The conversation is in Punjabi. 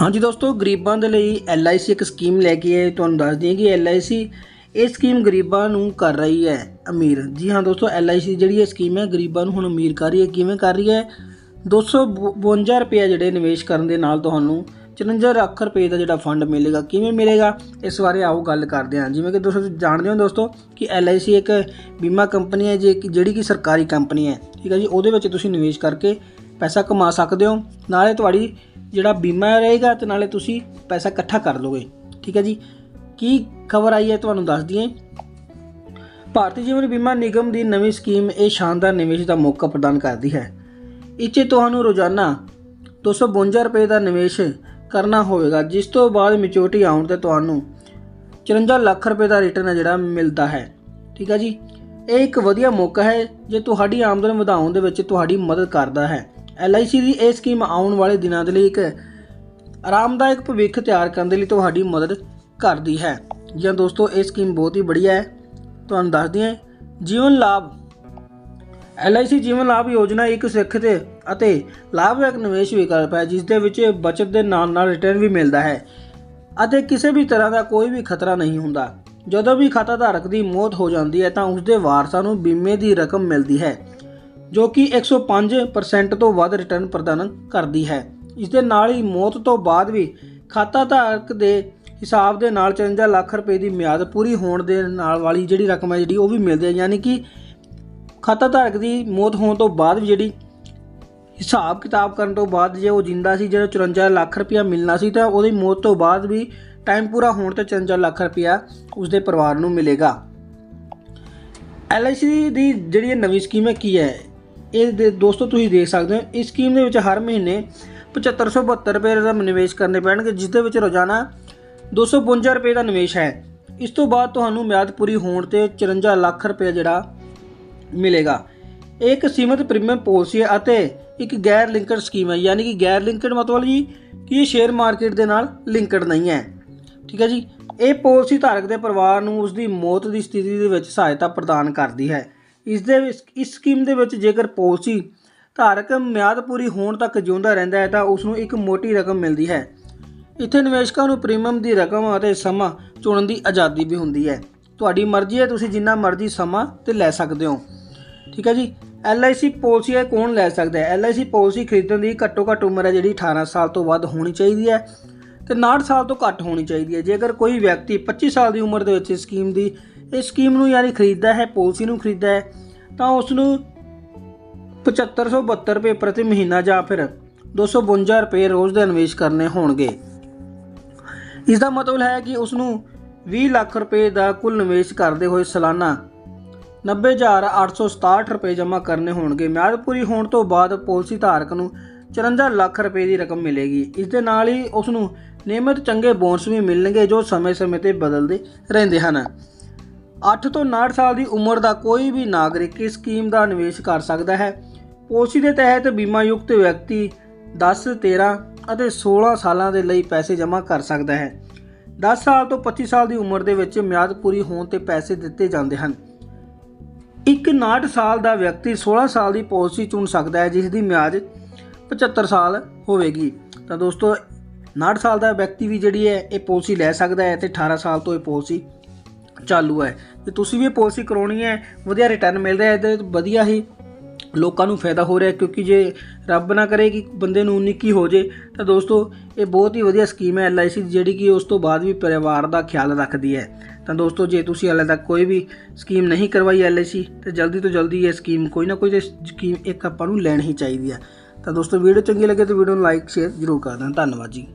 ਹਾਂਜੀ ਦੋਸਤੋ, ਗਰੀਬਾਂ ਦੇ ਲਈ LIC ਇੱਕ ਸਕੀਮ ਲੈ ਕੇ ਆਏ, ਤੁਹਾਨੂੰ ਦੱਸ ਦਈਏ ਕਿ LIC ਇਹ ਸਕੀਮ ਗਰੀਬਾਂ ਨੂੰ ਕਰ ਰਹੀ ਹੈ, ਅਮੀਰ। ਜੀ ਹਾਂ ਦੋਸਤੋ LIC ਜਿਹੜੀ ਇਹ ਸਕੀਮ ਹੈ, ਗਰੀਬਾਂ ਨੂੰ ਹੁਣ ਅਮੀਰ ਕਰ ਰਹੀ ਹੈ। ਕਿਵੇਂ ਕਰ ਰਹੀ ਹੈ? 252 ਰੁਪਏ ਜਿਹੜੇ ਨਿਵੇਸ਼ ਕਰਨ ਦੇ ਨਾਲ ਤੁਹਾਨੂੰ 54 ਲੱਖ ਰੁਪਏ ਦਾ ਜਿਹੜਾ ਫੰਡ ਮਿਲੇਗਾ, ਕਿਵੇਂ ਮਿਲੇਗਾ? ਇਸ ਬਾਰੇ ਆਓ ਗੱਲ ਕਰਦੇ ਹਾਂ। ਜਿਵੇਂ ਕਿ ਦੋਸਤੋ ਜਾਣਦੇ ਹੋ ਦੋਸਤੋ ਕਿ LIC ਇੱਕ ਬੀਮਾ ਕੰਪਨੀ ਹੈ, ਜੇ ਜਿਹੜੀ ਕਿ ਸਰਕਾਰੀ ਕੰਪਨੀ ਹੈ, ਠੀਕ ਹੈ ਜੀ, ਉਹਦੇ ਵਿੱਚ ਤੁਸੀਂ ਨਿਵੇਸ਼ ਕਰਕੇ ਪੈਸਾ ਕਮਾ ਸਕਦੇ ਹੋ। ਨਾਲੇ ਤੁਹਾਡੀ ਜਿਹੜਾ ਬੀਮਾ ਰਹੇਗਾ ਤੇ ਨਾਲੇ ਤੁਸੀਂ ਪੈਸਾ ਇਕੱਠਾ ਕਰ ਲੋਗੇ ਠੀਕ ਹੈ ਜੀ? ਕੀ ਖਬਰ ਆਈ ਹੈ ਤੁਹਾਨੂੰ ਦੱਸ ਦਈਏ। ਭਾਰਤੀ ਜੀਵਨ ਬੀਮਾ ਨਿਗਮ ਦੀ ਨਵੀਂ ਸਕੀਮ ਇਹ ਸ਼ਾਨਦਾਰ ਨਿਵੇਸ਼ ਦਾ ਮੌਕਾ ਪ੍ਰਦਾਨ ਕਰਦੀ ਹੈ। ਇਹ 'ਚ ਤੁਹਾਨੂੰ ਰੋਜ਼ਾਨਾ 252 ਰੁਪਏ ਦਾ ਨਿਵੇਸ਼ ਕਰਨਾ ਹੋਵੇਗਾ, ਜਿਸ ਤੋਂ ਬਾਅਦ ਮੈਚੁਰਿਟੀ ਆਉਣ ਤੇ ਤੁਹਾਨੂੰ 54 ਲੱਖ ਰੁਪਏ ਦਾ ਰਿਟਰਨ ਜਿਹੜਾ ਮਿਲਦਾ ਹੈ। ਠੀਕ ਹੈ ਜੀ? ਇਹ ਇੱਕ ਵਧੀਆ ਮੌਕਾ ਹੈ, ਜੇ ਤੁਹਾਡੀ ਆਮਦਨ ਵਧਾਉਣ ਦੇ ਵਿੱਚ ਤੁਹਾਡੀ ਮਦਦ ਕਰਦਾ ਹੈ। LIC ਦੀ ਇਹ ਸਕੀਮ ਆਉਣ ਵਾਲੇ ਦਿਨਾਂ ਦੇ ਲਈ ਇੱਕ ਆਰਾਮਦਾਇਕ ਭਵਿੱਖ ਤਿਆਰ ਕਰਨ ਦੇ ਲਈ ਤੁਹਾਡੀ ਮਦਦ ਕਰਦੀ ਹੈ। ਜਾਂ ਦੋਸਤੋ, ਇਹ ਸਕੀਮ ਬਹੁਤ ਹੀ ਬੜੀਆ ਹੈ। ਤੁਹਾਨੂੰ ਦੱਸ ਦਈਏ, ਜੀਵਨ ਲਾਭ। LIC ਜੀਵਨ ਲਾਭ ਯੋਜਨਾ ਇੱਕ ਸੁਰੱਖਿਅਤ ਅਤੇ ਲਾਭਦਾਇਕ ਨਿਵੇਸ਼ ਵਿਕਲਪ ਹੈ ਜਿਸ ਦੇ ਵਿੱਚ ਬਚਤ ਦੇ ਨਾਲ ਨਾਲ ਰਿਟਰਨ ਵੀ ਮਿਲਦਾ ਹੈ ਅਤੇ ਕਿਸੇ ਵੀ ਤਰ੍ਹਾਂ ਦਾ ਕੋਈ ਵੀ ਖਤਰਾ ਨਹੀਂ ਹੁੰਦਾ। ਜਦੋਂ ਵੀ ਖਾਤਾ ਧਾਰਕ ਦੀ ਮੌਤ ਹੋ ਜਾਂਦੀ ਹੈ, ਤਾਂ ਉਸ ਦੇ ਵਾਰਸਾਂ ਨੂੰ ਬੀਮੇ ਦੀ ਰਕਮ ਮਿਲਦੀ ਹੈ। ਜੋ ਕਿ 105% ਤੋਂ ਵੱਧ ਰਿਟਰਨ ਪ੍ਰਦਾਨ ਕਰਦੀ ਹੈ। ਇਸ ਦੇ ਨਾਲ ਹੀ ਮੌਤ ਤੋਂ ਬਾਅਦ ਵੀ ਖਾਤਾ ਧਾਰਕ ਦੇ ਹਿਸਾਬ ਦੇ ਨਾਲ 54 ਲੱਖ ਰੁਪਏ ਦੀ ਮਿਆਦ ਪੂਰੀ ਹੋਣ ਦੇ ਨਾਲ ਵਾਲੀ ਜਿਹੜੀ ਰਕਮ ਹੈ ਜਿਹੜੀ ਉਹ ਵੀ ਮਿਲਦੀ ਹੈ। ਯਾਨੀ ਕਿ ਖਾਤਾ ਧਾਰਕ ਦੀ ਮੌਤ ਹੋਣ ਤੋਂ ਬਾਅਦ ਵੀ ਜਿਹੜੀ ਹਿਸਾਬ ਕਿਤਾਬ ਕਰਨ ਤੋਂ ਬਾਅਦ ਜੇ ਉਹ ਜਿੰਦਾ ਸੀ ਜਿਹੜਾ 54 ਲੱਖ ਰੁਪਇਆ ਮਿਲਣਾ ਸੀ ਤਾਂ ਉਹਦੀ ਮੌਤ ਤੋਂ ਬਾਅਦ ਵੀ ਟਾਈਮ ਪੂਰਾ ਹੋਣ ਤੇ 54 ਲੱਖ ਰੁਪਇਆ ਉਸਦੇ ਪਰਿਵਾਰ ਨੂੰ ਮਿਲੇਗਾ। LIC ਦੀ ਜਿਹੜੀ ਇਹ ਨਵੀਂ ਸਕੀਮ ਹੈ ਕੀ ਹੈ? ਇਹ ਦੇ- ਦੋਸਤੋ, ਤੁਸੀਂ ਦੇਖ ਸਕਦੇ ਹੋ, ਇਸ ਸਕੀਮ ਦੇ ਵਿੱਚ ਹਰ ਮਹੀਨੇ 7572 ਰੁਪਏ ਦਾ ਨਿਵੇਸ਼ ਕਰਨੇ ਪੈਣਗੇ ਜਿਸ ਦੇ ਵਿੱਚ ਰੋਜ਼ਾਨਾ 252 ਰੁਪਏ ਦਾ ਨਿਵੇਸ਼ ਹੈ। ਇਸ ਤੋਂ ਬਾਅਦ ਤੁਹਾਨੂੰ ਮਿਆਦ ਪੂਰੀ ਹੋਣ ਤੇ 54 ਲੱਖ ਰੁਪਏ ਜਿਹੜਾ ਮਿਲੇਗਾ। ਇਹ ਇੱਕ ਸੀਮਤ ਪ੍ਰੀਮੀਅਮ ਪਾਲਿਸੀ ਹੈ ਅਤੇ ਇੱਕ ਗੈਰ ਲਿੰਕਡ ਸਕੀਮ ਹੈ। ਯਾਨੀ ਕਿ ਗੈਰ ਲਿੰਕਡ ਮਤਲਬ ਜੀ ਕਿ ਇਹ ਸ਼ੇਅਰ ਮਾਰਕੀਟ ਦੇ ਨਾਲ ਲਿੰਕਡ ਨਹੀਂ ਹੈ। ਠੀਕ ਹੈ ਜੀ? ਇਹ ਪਾਲਿਸੀ ਧਾਰਕ ਦੇ ਪਰਿਵਾਰ ਨੂੰ ਉਸ ਦੀ ਮੌਤ ਦੀ ਸਥਿਤੀ ਦੇ ਵਿੱਚ ਸਹਾਇਤਾ ਪ੍ਰਦਾਨ ਕਰਦੀ ਹੈ। ਇਸ ਦੇ ਇਸ ਸਕੀਮ ਦੇ ਵਿੱਚ ਜੇਕਰ ਪਾਲਿਸੀ ਧਾਰਕ ਮਿਆਦ ਪੂਰੀ ਹੋਣ ਤੱਕ ਜਿਉਂਦਾ ਰਹਿੰਦਾ ਹੈ ਤਾਂ ਉਸ ਨੂੰ ਇੱਕ ਮੋਟੀ ਰਕਮ ਮਿਲਦੀ ਹੈ। ਇੱਥੇ ਨਿਵੇਸ਼ਕਾਂ ਨੂੰ ਪ੍ਰੀਮੀਅਮ ਦੀ ਰਕਮ ਅਤੇ ਸਮਾਂ ਚੁਣਨ ਦੀ ਆਜ਼ਾਦੀ ਵੀ ਹੁੰਦੀ ਹੈ। ਤੁਹਾਡੀ ਮਰਜ਼ੀ ਹੈ, ਤੁਸੀਂ ਜਿੰਨਾ ਮਰਜ਼ੀ ਸਮਾਂ ਤੇ ਲੈ ਸਕਦੇ ਹੋ। ਠੀਕ ਹੈ ਜੀ? LIC ਪਾਲਿਸੀ ਹੈ, ਕੌਣ ਲੈ ਸਕਦਾ ਹੈ? LIC ਪਾਲਿਸੀ ਖਰੀਦਣ ਦੀ ਘੱਟੋ ਘੱਟ ਉਮਰ ਹੈ ਜਿਹੜੀ 18 ਸਾਲ ਤੋਂ ਵੱਧ ਹੋਣੀ ਚਾਹੀਦੀ ਹੈ ਤੇ 69 ਸਾਲ ਤੋਂ ਘੱਟ ਹੋਣੀ ਚਾਹੀਦੀ ਹੈ। ਜੇਕਰ ਕੋਈ ਵਿਅਕਤੀ 25 ਸਾਲ ਦੀ ਉਮਰ ਦੇ ਵਿੱਚ ਇਸ ਸਕੀਮ ਦੀ ਇਸ ਸਕੀਮ ਨੂੰ ਯਾਨੀ ਖਰੀਦਦਾ ਹੈ, ਪਾਲਿਸੀ ਨੂੰ ਖਰੀਦਦਾ ਹੈ, ਤਾਂ ਉਸ ਨੂੰ 7572 ਰੁਪਏ ਪ੍ਰਤੀ ਮਹੀਨਾ ਜਾਂ ਫਿਰ 252 ਰੁਪਏ ਰੋਜ਼ ਦੇ ਨਿਵੇਸ਼ ਕਰਨੇ ਹੋਣਗੇ। ਇਸ ਦਾ ਮਤਲਬ ਹੈ ਕਿ ਉਸ ਨੂੰ 20 ਲੱਖ ਰੁਪਏ ਦਾ ਕੁੱਲ ਨਿਵੇਸ਼ ਕਰਦੇ ਹੋਏ ਸਾਲਾਨਾ 90867 ਰੁਪਏ ਜਮ੍ਹਾਂ ਕਰਨੇ ਹੋਣਗੇ। ਮਿਆਦ ਪੂਰੀ ਹੋਣ ਤੋਂ ਬਾਅਦ ਪਾਲਿਸੀ ਧਾਰਕ ਨੂੰ 54 ਲੱਖ ਰੁਪਏ ਦੀ ਰਕਮ ਮਿਲੇਗੀ। ਇਸ ਦੇ ਨਾਲ ਹੀ ਉਸ ਨੂੰ ਨਿਯਮਿਤ ਚੰਗੇ ਬੋਨਸ ਵੀ ਮਿਲਣਗੇ ਜੋ ਸਮੇਂ-ਸਮੇਂ ਤੇ ਬਦਲਦੇ ਰਹਿੰਦੇ ਹਨ। 8 ਤੋਂ 59 ਸਾਲ ਦੀ ਉਮਰ ਦਾ ਕੋਈ ਵੀ ਨਾਗਰਿਕ ਇਸ ਸਕੀਮ ਦਾ ਨਿਵੇਸ਼ ਕਰ ਸਕਦਾ ਹੈ। ਪੋਲਿਸੀ ਦੇ ਤਹਿਤ ਬੀਮਾ ਯੁਕਤ ਵਿਅਕਤੀ 10 13 ਅਤੇ 16 ਸਾਲਾਂ ਦੇ ਲਈ ਪੈਸੇ ਜਮ੍ਹਾਂ ਕਰ ਸਕਦਾ ਹੈ। 10 ਸਾਲ ਤੋਂ 25 ਸਾਲ ਦੀ ਉਮਰ ਦੇ ਵਿੱਚ ਮਿਆਦ ਪੂਰੀ ਹੋਣ ਤੇ ਪੈਸੇ ਦਿੱਤੇ ਜਾਂਦੇ ਹਨ। ਇੱਕ 59 ਸਾਲ ਦਾ ਵਿਅਕਤੀ 16 ਸਾਲ ਦੀ ਪਾਲਿਸੀ ਚੁਣ ਸਕਦਾ ਹੈ, ਜਿਸ ਦੀ ਮਿਆਦ 75 ਸਾਲ ਹੋਵੇਗੀ। ਤਾਂ ਦੋਸਤੋ 59 ਸਾਲ ਦਾ ਵਿਅਕਤੀ ਵੀ ਜਿਹੜੀ ਹੈ, ਇਹ ਪਾਲਿਸੀ ਲੈ ਸਕਦਾ ਹੈ ਤੇ 18 ਸਾਲ ਤੋਂ ਇਹ ਪਾਲਿਸੀ ਚਾਲੂ ਹੈ। ਤੇ ਤੁਸੀਂ ਵੀ ਇਹ ਪਾਲਿਸੀ ਕਰਾਉਣੀ ਹੈ, ਵਧੀਆ ਰਿਟਰਨ ਮਿਲ ਰਿਹਾ ਹੈ ਤੇ ਵਧੀਆ ਹੀ ਲੋਕਾਂ ਨੂੰ ਫਾਇਦਾ ਹੋ ਰਿਹਾ ਕਿਉਂਕਿ ਜੇ ਰੱਬ ਨਾ ਕਰੇ ਕਿ ਬੰਦੇ ਨੂੰ ਨਿੱਕੀ ਹੋ ਜੇ, ਤਾਂ ਦੋਸਤੋ ਇਹ ਬਹੁਤ ਹੀ ਵਧੀਆ ਸਕੀਮ ਹੈ LIC ਦੀ, ਜਿਹੜੀ ਕਿ ਉਸ ਤੋਂ ਬਾਅਦ ਵੀ ਪਰਿਵਾਰ ਦਾ ਖਿਆਲ ਰੱਖਦੀ ਹੈ। ਤਾਂ ਦੋਸਤੋ ਜੇ ਤੁਸੀਂ ਹਾਲੇ ਤੱਕ ਕੋਈ ਵੀ ਸਕੀਮ ਨਹੀਂ ਕਰਵਾਈ LIC, ਤੇ ਜਲਦੀ ਤੋਂ ਜਲਦੀ ਇਹ ਸਕੀਮ ਕੋਈ ਨਾ ਕੋਈ ਤੇ ਸਕੀਮ ਇੱਕ ਆਪਾਂ ਨੂੰ ਲੈਣੀ ਹੀ ਚਾਹੀਦੀ ਹੈ। ਤਾਂ ਦੋਸਤੋ ਵੀਡੀਓ ਚੰਗੀ ਲੱਗੇ ਤਾਂ ਵੀਡੀਓ ਨੂੰ ਲਾਈਕ ਸ਼ੇਅਰ ਜ਼ਰੂਰ ਕਰ ਦੇਣਾ। ਧੰਨਵਾਦ ਜੀ।